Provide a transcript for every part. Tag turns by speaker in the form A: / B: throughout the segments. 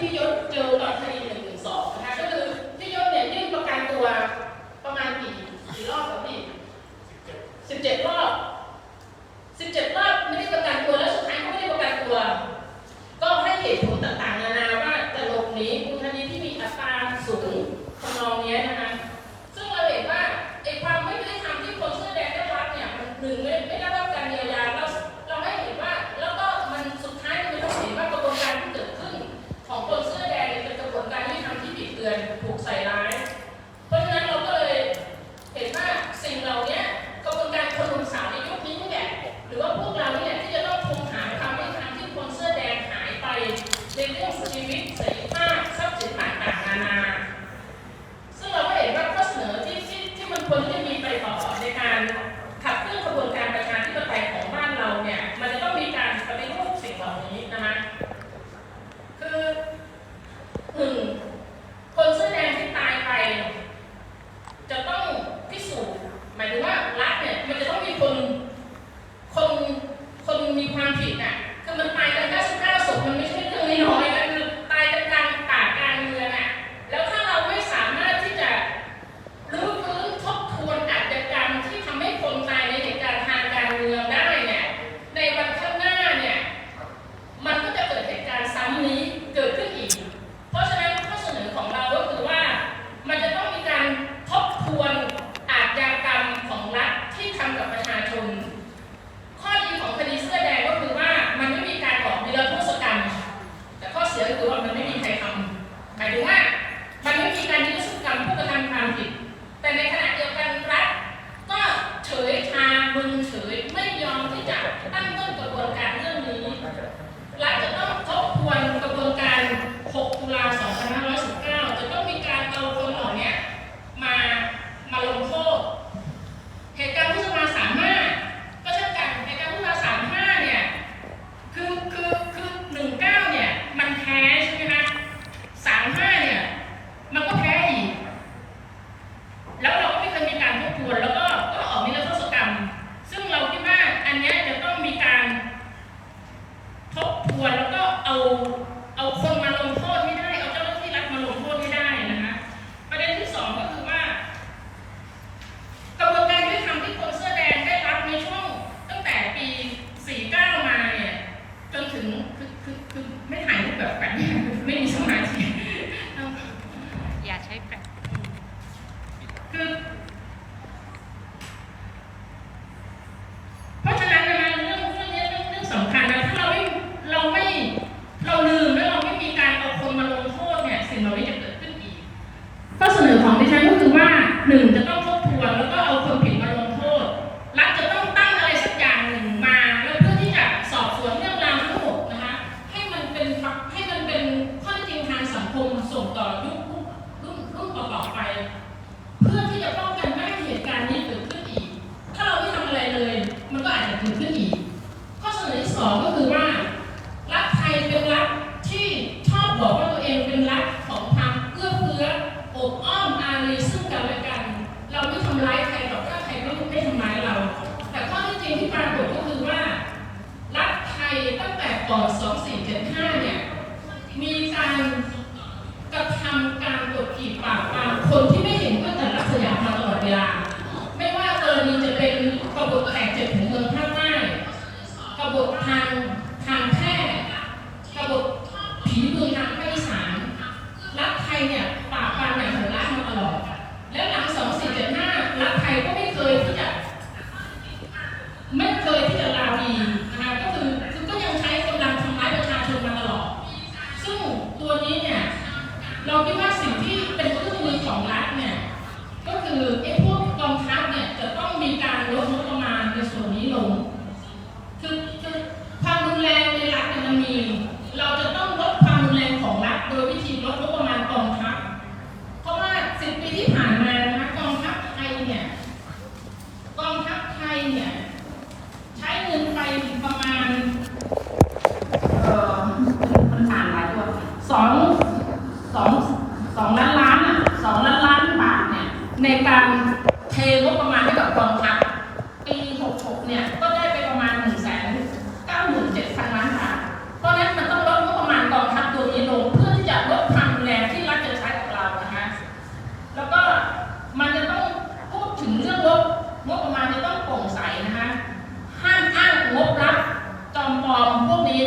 A: ที่พี่ยศเจ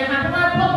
A: นะคะเพราะว่าพวก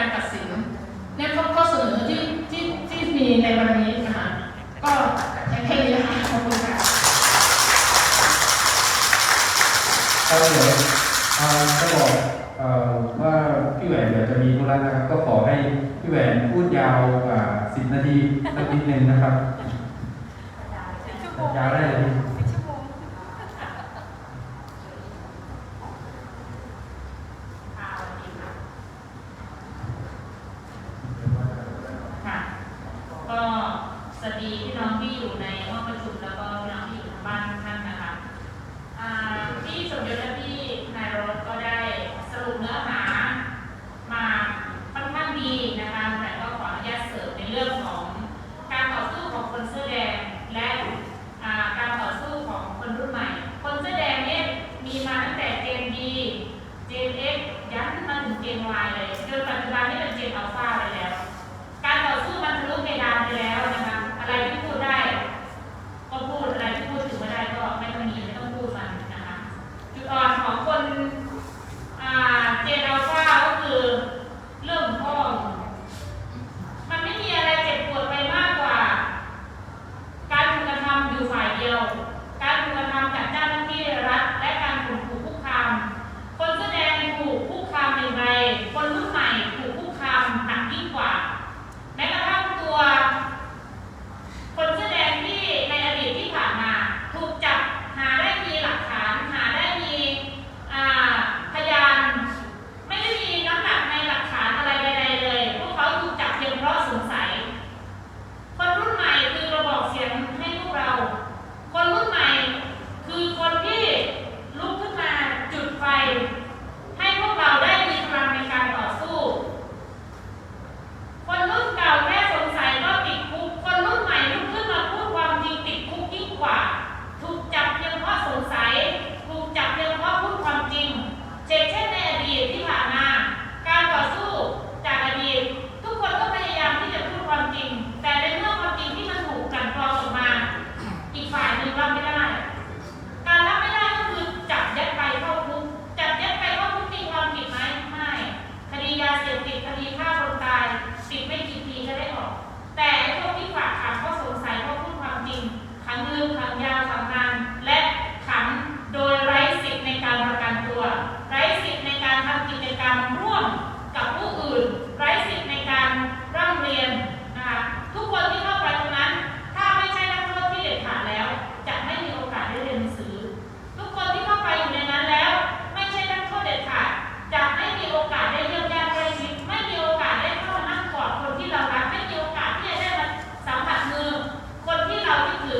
A: การตัดสินนี่นข้อเสนอที่ที่ที่มีในวันนี้นะคะก็แค่นี้นะะขอบคุณค่ะก็เดี๋ยวจะบอกว่าพี่แหวนเดี๋ยวจะมีธุระนะครับก็
B: ขอให้พี่แหวนพูดยาวกว่าสิบนาทีสักนิดนึงนะครับยาวได้เลย อ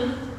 B: Thank you.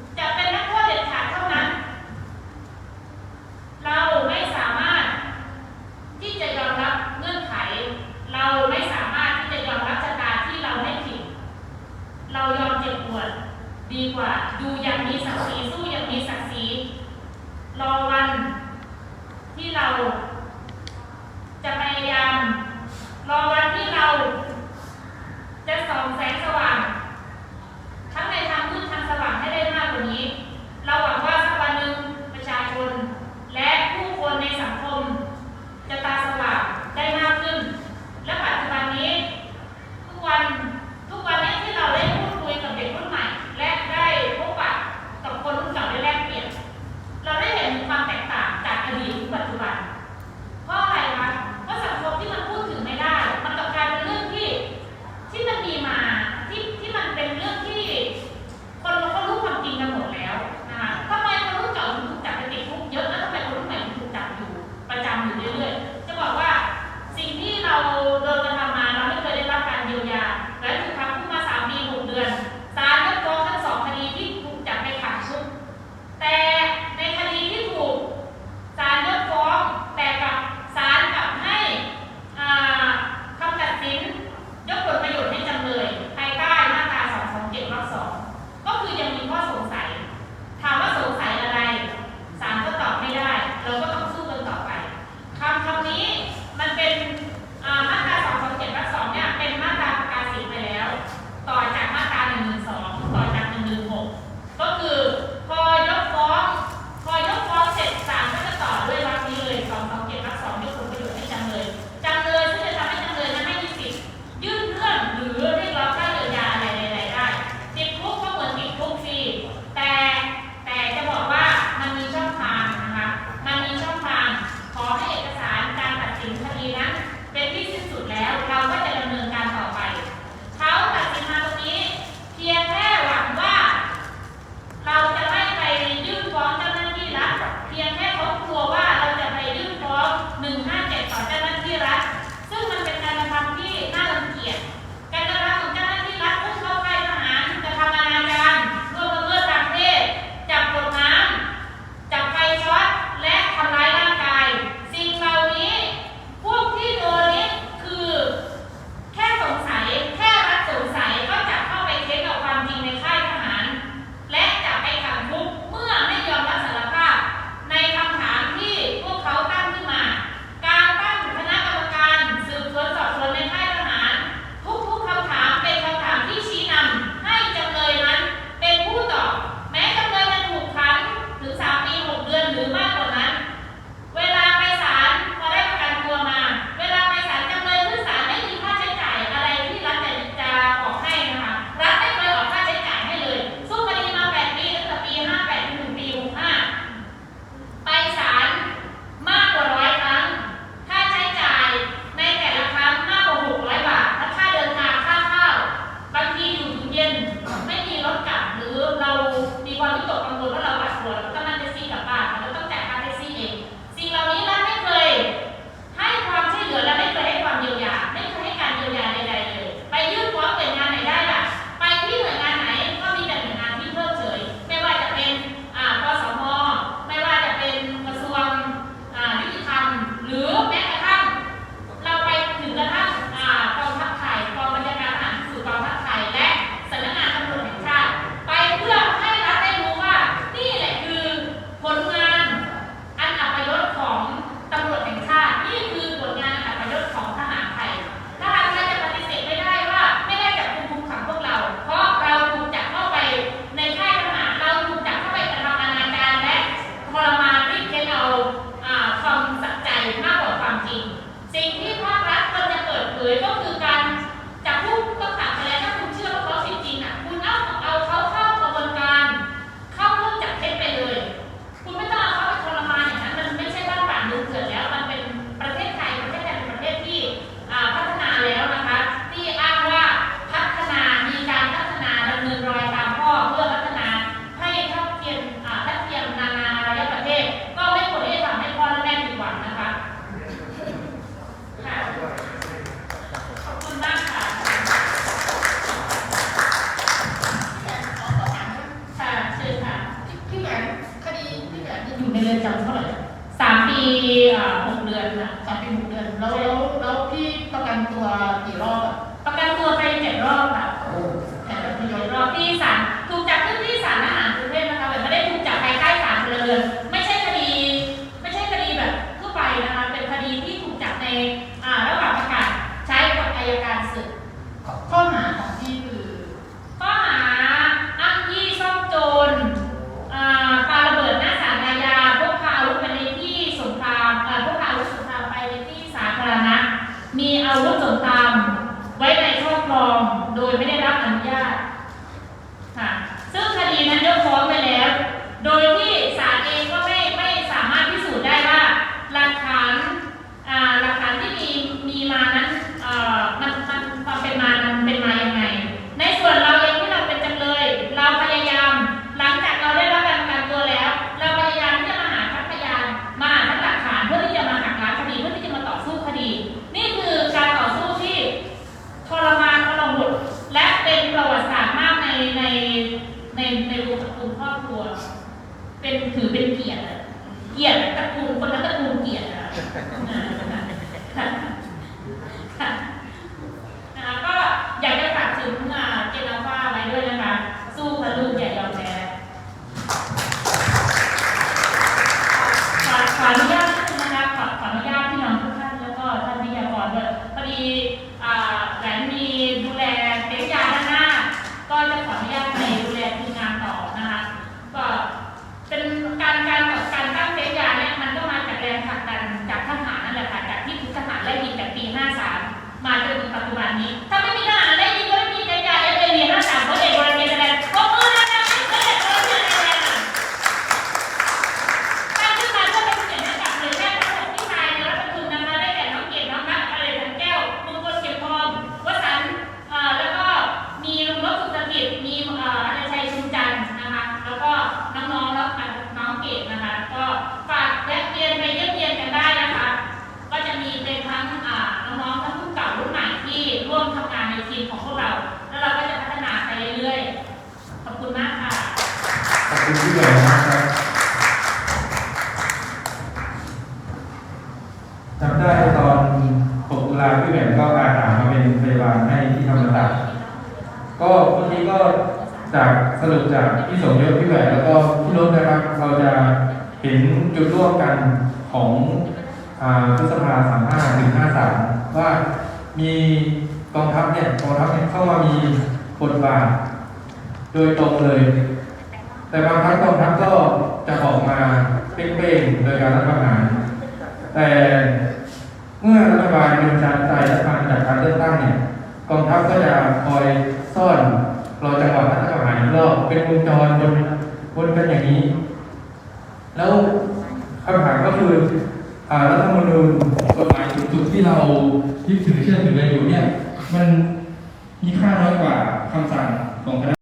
B: จุดร่วมกันของพ
C: ฤษภาสามห้าถึงห้าสามว่ามีกองทัพเนี่ยกองทัพเนี่ยเข้ามามีบทบาทโดยตรงเลย แต่บางครั้งกองทัพก็จะออกมาเป้งๆโดยการรัฐประหารแต่เมื่อรัฐบาลมีปชานใจรัฐบาลจากการเลือกตั้งเนี่ยกองทัพก็จะคอยซ่อนรอจังหวะรัฐประหารรอบเป็นวงจรวนวนกันอย่างนี้ แล้ว คำถามก็คือรัฐธรรมนูญกฎหมายสุดที่เรายึดถือเชื่อถือกันอยู่เนี่ยมันมีค่าน้อยกว่าคำสั่งของคณะ